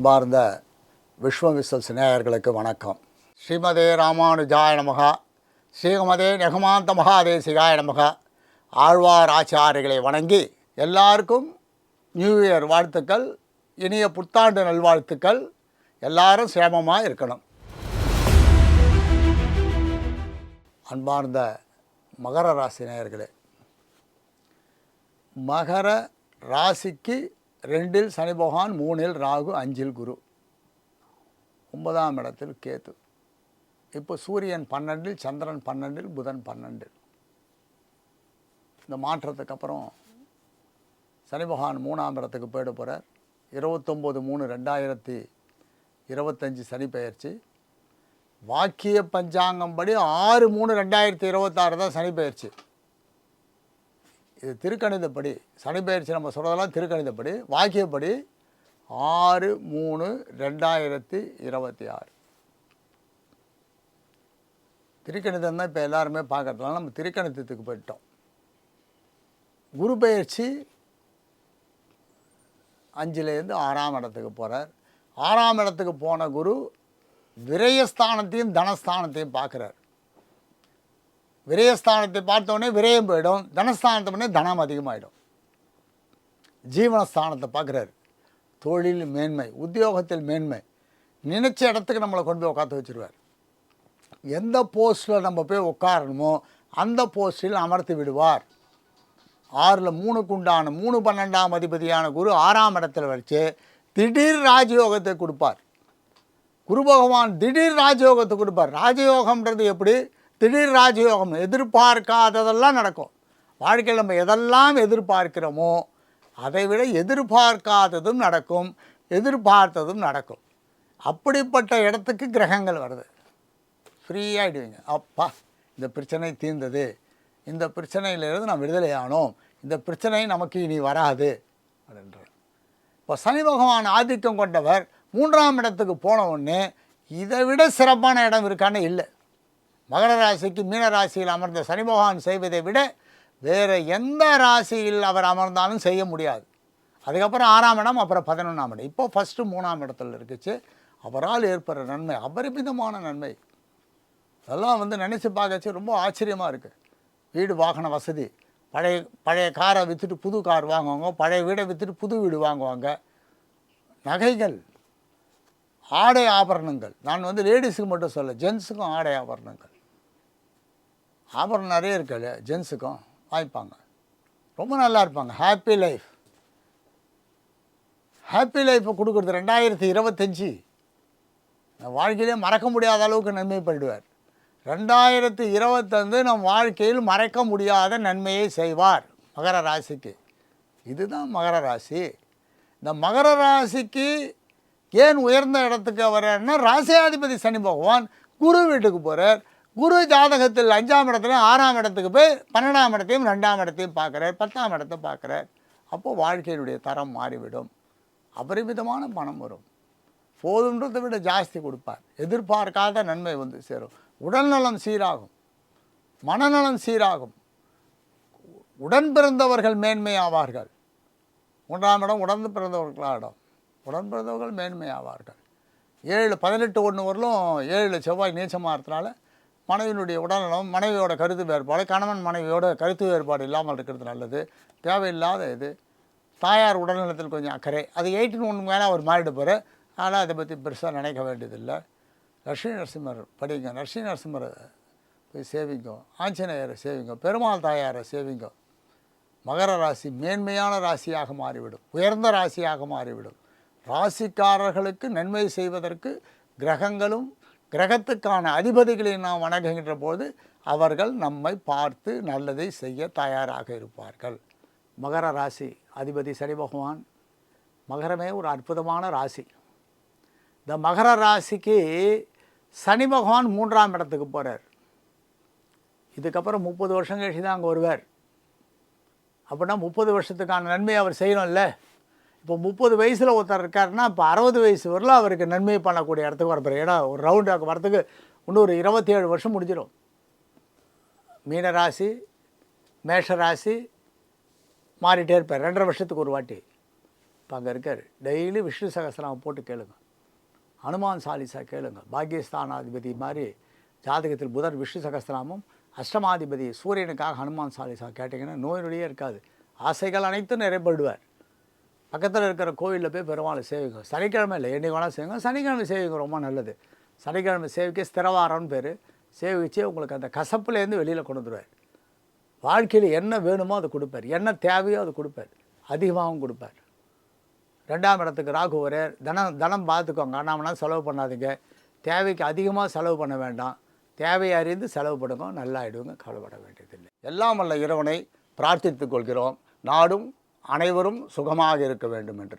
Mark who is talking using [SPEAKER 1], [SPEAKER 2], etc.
[SPEAKER 1] அன்பார்ந்த விஸ்வமிஸ்வல் நேயர்களுக்கு வணக்கம். ஸ்ரீமதே ராமானுஜாய நமகா. ஸ்ரீமதே நெகமாந்த மகாதேசிகாய நமகா. ஆழ்வார் ஆச்சாரிகளை வணங்கி எல்லாருக்கும் நியூ இயர் வாழ்த்துக்கள் இனிய புத்தாண்டு நல்வாழ்த்துக்கள். எல்லாரும் சேமமாக இருக்கணும். அன்பார்ந்த மகர ராசி நேயர்களே மகர ராசிக்கு ரெண்டில் சனி பகவான் மூணில் ராகு அஞ்சில் குரு. ஒன்பதாம் இடத்தில் கேத்து இப்போ சூரியன் பன்னெண்டில் சந்திரன் பன்னெண்டில் புதன் பன்னெண்டில். இந்த மாற்றத்துக்கு அப்புறம் சனி பகவான் மூணாம் இடத்துக்கு போயிட போகிறார் இருபத்தொம்போது மூணு ரெண்டாயிரத்தி இருபத்தஞ்சி சனி பயிற்சி வாக்கிய பஞ்சாங்கம் படி ஆறு மூணு ரெண்டாயிரத்தி இருபத்தாறு தான் சனி பயிற்சி இது திருக்கணிதப்படி சனி நம்ம சொல்கிறதெல்லாம் திருக்கணிதப்படி வாக்கியப்படி ஆறு மூணு ரெண்டாயிரத்தி இருபத்தி ஆறு. திருக்கணிதம் தான் இப்போ எல்லாருமே பார்க்கறதுனால நம்ம திருக்கணிதத்துக்கு போயிட்டோம். குரு பயிற்சி அஞ்சுலேருந்து ஆறாம் இடத்துக்கு போகிறார் ஆறாம் இடத்துக்கு போன குரு விரயஸ்தானத்தையும் தனஸ்தானத்தையும் பார்க்குறார். விரயஸ்தானத்தை பார்த்தோடனே விரயம் போயிடும் தனஸ்தானத்தை பண்ணி தனம் அதிகமாகிடும் ஜீவனஸ்தானத்தை பார்க்குறாரு. தொழில் மேன்மை உத்தியோகத்தில் மேன்மை நினைச்ச இடத்துக்கு நம்மளை கொண்டு போய் உட்காந்து வச்சிருவார். எந்த போஸ்ட்டில் நம்ம போய் உட்காரணுமோ அந்த போஸ்டில் அமர்த்தி விடுவார். ஆறில் மூணுக்கு உண்டான மூணு பன்னெண்டாம் அதிபதியான குரு ஆறாம் இடத்துல வச்சு திடீர் ராஜயோகத்தை கொடுப்பார். குரு பகவான் திடீர் ராஜயோகத்தை கொடுப்பார். ராஜயோகம்ன்றது எப்படி? திடீர் ராஜயோகம் எதிர்பார்க்காததெல்லாம் நடக்கும். வாழ்க்கையில் நம்ம எதெல்லாம் எதிர்பார்க்கிறோமோ அதை விட எதிர்பார்க்காததும் நடக்கும் எதிர்பார்த்ததும் நடக்கும். அப்படிப்பட்ட இடத்துக்கு கிரகங்கள் வருது. ஃப்ரீயாகிடுவீங்க அப்பா இந்த பிரச்சனை தீர்ந்தது. இந்த பிரச்சனையிலிருந்து நாம் விடுதலை ஆனோம். இந்த பிரச்சனை நமக்கு இனி வராது அப்படின்ற இப்போ சனி பகவான் ஆதிக்கம் கொண்டவர் மூன்றாம் இடத்துக்கு போன உடனே இதை விட சிறப்பான இடம் இருக்கான்னு இல்லை. மகர ராசிக்கு மீன ராசியில் அமர்ந்த சனி பகவான் செய்வதை விட வேறு எந்த ராசியில் அவர் அமர்ந்தாலும் செய்ய முடியாது. அதுக்கப்புறம் ஆறாம் இடம் அப்புறம் பதினொன்றாம் இடம். இப்போ ஃபஸ்ட்டு மூணாம் இடத்துல இருக்குச்சு. அவரால் ஏற்படுற நன்மை அபரிமிதமான நன்மை. அதெல்லாம் வந்து நினச்சி பார்க்கச்சு ரொம்ப ஆச்சரியமாக இருக்குது வீடு வாகன வசதி. பழைய பழைய காரை விற்றுட்டு புது கார் வாங்குவாங்க. பழைய வீடை விற்றுட்டு புது வீடு வாங்குவாங்க. நகைகள் ஆடை ஆபரணங்கள். நான் வந்து லேடிஸுக்கு மட்டும் சொல்ல ஜென்ஸுக்கும் ஆடை ஆபரணங்கள். ஆபரணம் நிறைய இருக்காது. ஜென்ஸுக்கும் வாங்கிப்பாங்க ரொம்ப நல்லா இருப்பாங்க. ஹாப்பி லைஃப் ஹாப்பி லைஃப்பை கொடுக்குறது ரெண்டாயிரத்தி இருபத்தஞ்சி. நான் வாழ்க்கையிலே மறக்க முடியாத அளவுக்கு நன்மை பண்ணிடுவார் ரெண்டாயிரத்தி இருபத்தஞ்சு நம் வாழ்க்கையில் மறக்க முடியாத நன்மையை செய்வார் மகர ராசிக்கு. இதுதான் மகர ராசி. இந்த மகர ராசிக்கு ஏன் உயர்ந்த இடத்துக்கு வர்றாருன்னா ராசியாதிபதி சனி பகவான் குரு வீட்டுக்கு போகிறார் குரு ஜாதகத்தில் அஞ்சாம் இடத்துல ஆறாம் இடத்துக்கு போய் பன்னெண்டாம் இடத்தையும் ரெண்டாம் இடத்தையும் பார்க்குறார் பத்தாம் இடத்தை பார்க்குறார். அப்போது வாழ்க்கையினுடைய தரம் மாறிவிடும். அபரிமிதமான பணம் வரும். போதுன்றதை விட ஜாஸ்தி கொடுப்பார். எதிர்பார்க்காத நன்மை வந்து சேரும். உடல்நலம் சீராகும். மனநலம் சீராகும். உடன் பிறந்தவர்கள் மேன்மை ஆவார்கள் மூன்றாம் இடம் உடந்து பிறந்தவர்களிடம் உடன் பிறந்தவர்கள் மேன்மை ஆவார்கள் ஏழு பதினெட்டு ஒன்று வரலும் ஏழு செவ்வாய் நீச்சமாகறதுனால மனைவியினுடைய உடல்நலம் மனைவியோட கருத்து வேறுபாடு கணவன் மனைவியோட கருத்து வேறுபாடு இல்லாமல் இருக்கிறது நல்லது. தேவையில்லாத இது. தாயார் உடல்நலத்தில் கொஞ்சம் அக்கறை. அது எயிட்டின் ஒன்று மேலே அவர் மாறிட்டு போகிற ஆனால் அதை பற்றி பெருசாக நினைக்க வேண்டியதில்லை. லட்சுமி நரசிம்மர் படிங்க. லட்சுமி நரசிம்மரை போய் சேவிங்கோ. ஆஞ்சநேயரை சேவிங்கோ. பெருமாள் தாயாரை சேவிங்கோ. மகர ராசி மேன்மையான ராசியாக மாறிவிடும். உயர்ந்த ராசியாக மாறிவிடும். ராசிக்காரர்களுக்கு நன்மை செய்வதற்கு கிரகங்களும் கிரகத்துக்கான அதிபதிகளை நாம் வணங்குகின்ற போது அவர்கள் நம்மை பார்த்து நல்லதை செய்ய தயாராக இருப்பார்கள். மகர ராசி அதிபதி சனி பகவான் மகரமே ஒரு அற்புதமான ராசி. இந்த மகர ராசிக்கு சனி பகவான் மூன்றாம் இடத்துக்கு போகிறார் இதுக்கப்புறம் முப்பது வருஷம் கழிச்சு தான் அங்கே வருவார். அப்படின்னா முப்பது வருஷத்துக்கான நன்மையை அவர் செய்யணும்ல? இப்போ முப்பது வயசில் ஒருத்தர் இருக்காருன்னா இப்போ அறுபது வயசு வரலாம் அவருக்கு நன்மை பண்ணக்கூடிய இடத்துக்கு வரப்போகிறார் ஏன்னா ஒரு ரவுண்டாக வரத்துக்கு இன்னும் ஒரு இருபத்தி ஏழு வருஷம் முடிஞ்சிடும் மீன ராசி மேஷ ராசி மாறிட்டே இருப்பார். ரெண்டரை வருஷத்துக்கு ஒரு வாட்டி. இப்போ அங்கே இருக்கார். டெய்லி விஷ்ணு சகஸ்ரநாமம் போட்டு கேளுங்க. ஹனுமான் சாலிசா கேளுங்க. பாக்கியஸ்தானாதிபதி மாதிரி ஜாதகத்தில் புதன் விஷ்ணு சகஸ்ரநாமம் அஷ்டமாதிபதி சூரியனுக்காக ஹனுமான் சாலிசா கேட்டிங்கன்னா நோய் நொடியே இருக்காது. ஆசைகள் அனைத்தும் நிறைப்படுவார் பக்கத்தில் இருக்கிற கோவிலில் போய் பெருமாளை சேவிங்க சனிக்கிழமை இல்லை என்றைக்கு வேணால் சேவிங்க. சனிக்கிழமை சேவிங்க ரொம்ப நல்லது. சனிக்கிழமை சேவிக்க ஸ்திரவாரம்னு பேர். சேவிச்சு உங்களுக்கு அந்த கசப்புலேருந்து வெளியில் கொண்டு வந்துடுவார் வாழ்க்கையில் என்ன வேணுமோ அதை கொடுப்பார். என்ன தேவையோ அதை கொடுப்பார். அதிகமாகவும் கொடுப்பார். ரெண்டாம் இடத்துக்கு ராகு ஒரே தனம் தனம் பார்த்துக்கோங்க. ஆனாம்னா செலவு பண்ணாதீங்க. தேவைக்கு அதிகமாக செலவு பண்ண வேண்டாம். தேவையை அறிந்து செலவு பண்ணுங்க நல்லாயிடுங்க. கவலைப்பட வேண்டியதில்லை. எல்லாம் வல்ல இறைவனை பிரார்த்தித்துக் கொள்கிறோம். நாடும் அனைவரும் சுகமாக இருக்க வேண்டும் என்று.